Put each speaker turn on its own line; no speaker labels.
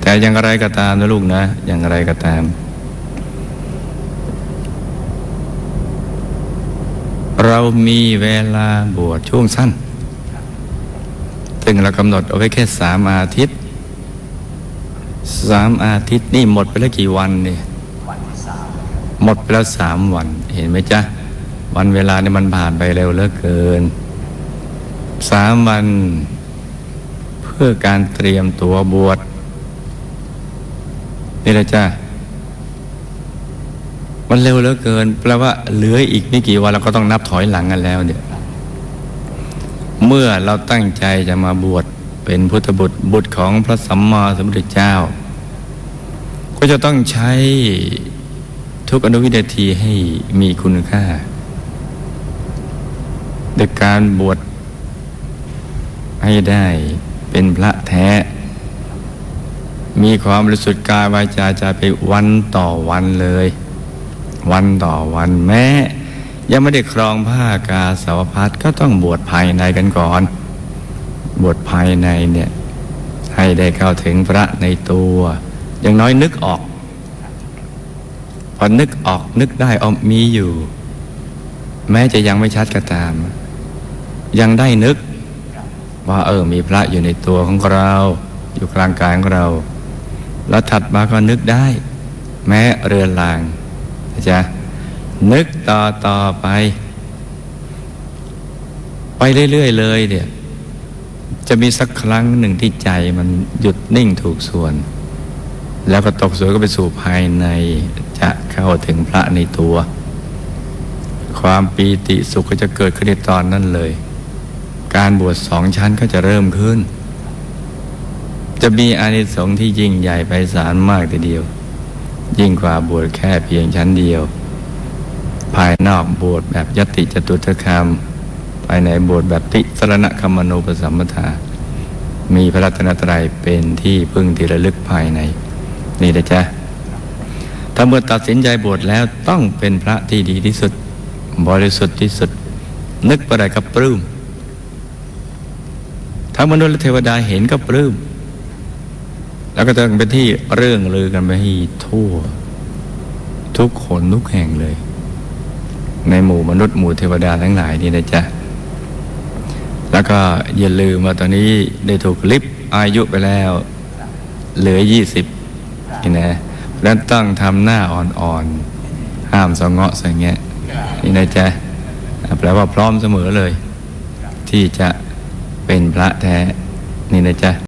แต่อย่างไรก็ตามนะลูกนะ อย่างไรก็ตาม เรามีเวลาบวชช่วงสั้น ซึ่งเรากำหนดเอาไว้แค่สามอาทิตย์สามอาทิตย์นี่หมดไปแล้วกี่วันเนี่ยหมดไปแล้วสามวัน เห็นไหมจ๊ะ วันเวลาเนี่ยมันผ่านไปเร็วเหลือเกินสามวัน เพื่อการเตรียมตัวบวช นี่แหละจ้ะมันเร็วเหลือเกิน แปลว่าเหลืออีกไม่กี่วันเราก็ต้องนับถอยหลังกันแล้วเนี่ย เมื่อเราตั้งใจจะมาบวชเป็นพุทธบุตรบุตรของพระสัมมาสัมพุทธเจ้า ก็จะต้องใช้ทุกอนุวินาทีให้มีคุณค่าโดยการบวชให้ได้เป็นพระแท้ มีความบริสุทธิ์กายวาจาใจไปวันต่อวันเลย วันต่อวันแม้ ยังไม่ได้ครองผ้ากาสาวพัดก็ต้องบวชภายในกันก่อน บวชภายในเนี่ยให้ได้เข้าถึงพระในตัว อย่างน้อยนึกออก พอนึกออกนึกได้เอมีอยู่ แม้จะยังไม่ชัดก็ตาม ยังได้นึกว่าเออมีพระอยู่ในตัวของเรา อยู่กลางกายของเรา แล้วถัดมาก็นึกได้ แม้เรือนลางนะจ๊ะนึกต่อต่อไป ไปเรื่อย ๆ เลยเนี่ยจะมีสักครั้งหนึ่งที่ใจมันหยุดนิ่งถูกส่วน แล้วก็ตกสวยก็ไปสู่ภายในจะเข้าถึงพระในตัว ความปีติสุขก็จะเกิดขึ้นในตอนนั้นเลย การบวชสองชั้นก็จะเริ่มขึ้น จะมีอานิสงส์ที่ยิ่งใหญ่ไพศาลมากทีเดียว ยิ่งกว่าบวชแค่เพียงชั้นเดียว ภายนอกบวชแบบยติจตุตคาม ภายในบวชแบบติสรณคมโนปสัมปทา มีพระรัตนตรัยเป็นที่พึ่งที่ระลึกภายใน นี่นะจ๊ะถ้าเมื่อตัดสินใจบวชแล้วต้องเป็นพระที่ดีที่สุด บริสุทธิ์ที่สุด นึกประใดก็ปลื้มทั้งมนุษย์และเทวดาเห็นก็ปลื้ม แล้วก็จะเป็นที่เรื่องลือกันไปให้ทั่ว ทุกคนทุกแห่งเลย ในหมู่มนุษย์หมู่เทวดาทั้งหลายนี่นะจ๊ะ แล้วก็อย่าลืมว่าตอนนี้ได้ถูกลิฟอายุไปแล้ว เหลือยี่สิบนี่นะเพราะฉะนั้นต้องทำหน้าอ่อนๆห้ามสงเงาะสงแงะนี่นะจ๊ะแปลว่าพร้อมเสมอเลย ที่จะเป็นพระแท้นี่นะจ๊ะ